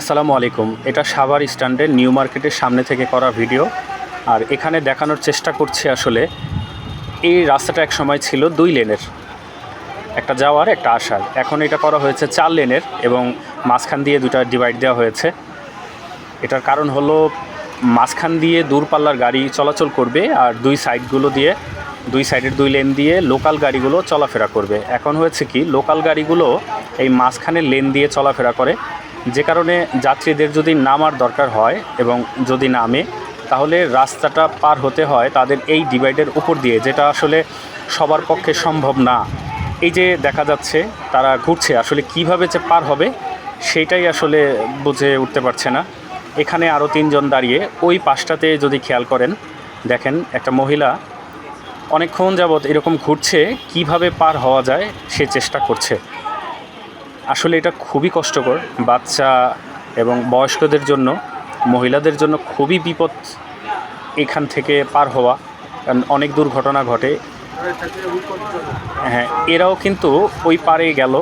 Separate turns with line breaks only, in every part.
আসসালামু আলাইকুম। এটা সাভার স্ট্যান্ডের নিউ মার্কেটের সামনে থেকে করা ভিডিও। আর এখানে দেখানোর চেষ্টা করছি আসলে এই রাস্তাটা এক সময় ছিল দুই লেনের। একটা যাওয়ার, একটা আসার। এখন এটা করা হয়েছে চার লেনের এবং মাঝখান দিয়ে দুটা ডিভাইড দেওয়া হয়েছে। এটার কারণ হলো মাঝখান দিয়ে দূরপাল্লার গাড়ি চলাচল করবে আর দুই সাইডগুলো দিয়ে, দুই সাইডের দুই লেন দিয়ে লোকাল গাড়িগুলো চলাফেরা করবে। এখন হয়েছে কি, লোকাল গাড়িগুলো এই মাঝখানের লেন দিয়ে চলাফেরা করে। যে কারণে যাত্রীদের যদি নামার দরকার হয় এবং যদি নামে, তাহলে রাস্তাটা পার হতে হয় তাদের এই ডিভাইডের উপর দিয়ে, যেটা আসলে সবার পক্ষে সম্ভব না। এই যে দেখা যাচ্ছে, তারা ঘুরছে, আসলে কীভাবে যে পার হবে সেইটাই আসলে বুঝে উঠতে পারছে না। এখানে আরও তিনজন দাঁড়িয়ে, ওই পাশটাতে যদি খেয়াল করেন, দেখেন একটা মহিলা অনেকক্ষণ যাবৎ এরকম ঘুরছে, কীভাবে পার হওয়া যায়, সে চেষ্টা করছে। আসলে এটা খুবই কষ্টকর। বাচ্চা এবং বয়স্কদের জন্য, মহিলাদের জন্য খুবই বিপদ এখান থেকে পার হওয়া। কারণ অনেক দুর্ঘটনা ঘটে। হ্যাঁ এরাও কিন্তু ওই পারে গেল,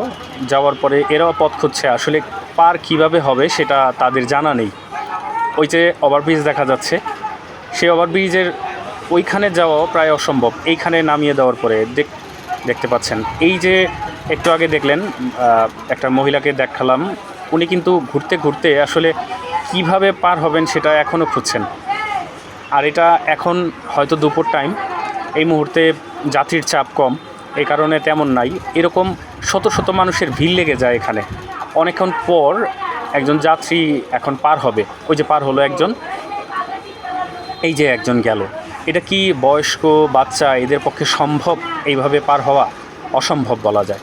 যাওয়ার পরে এরাও পথ খুঁজছে, আসলে পার কীভাবে হবে সেটা তাদের জানা নেই। ওই যে ওভারব্রিজ দেখা যাচ্ছে, সেই ওভারব্রিজের ওইখানে যাওয়াও প্রায় অসম্ভব। এইখানে নামিয়ে দেওয়ার পরে দেখ, দেখতে পাচ্ছেন। এই যে একটু আগে দেখলেন একটা মহিলাকে দেখালাম। উনি কিন্তু ঘুরতে ঘুরতে আসলে কীভাবে পার হবেন সেটা এখনও খুঁজছেন। আর এটা এখন হয়তো দুপুর টাইম এই মুহূর্তে যাত্রীর চাপ কম, এই কারণে তেমন নাই। এরকম শত শত মানুষের ভিড় লেগে যায় এখানে। অনেকক্ষণ পর একজন যাত্রী এখন পার হবে। ওই যে পার হলো একজন। এই যে একজন গেল। এটা কি বয়স্ক, বাচ্চা, এদের পক্ষে সম্ভব এইভাবে পার হওয়া? অসম্ভব বলা যায়।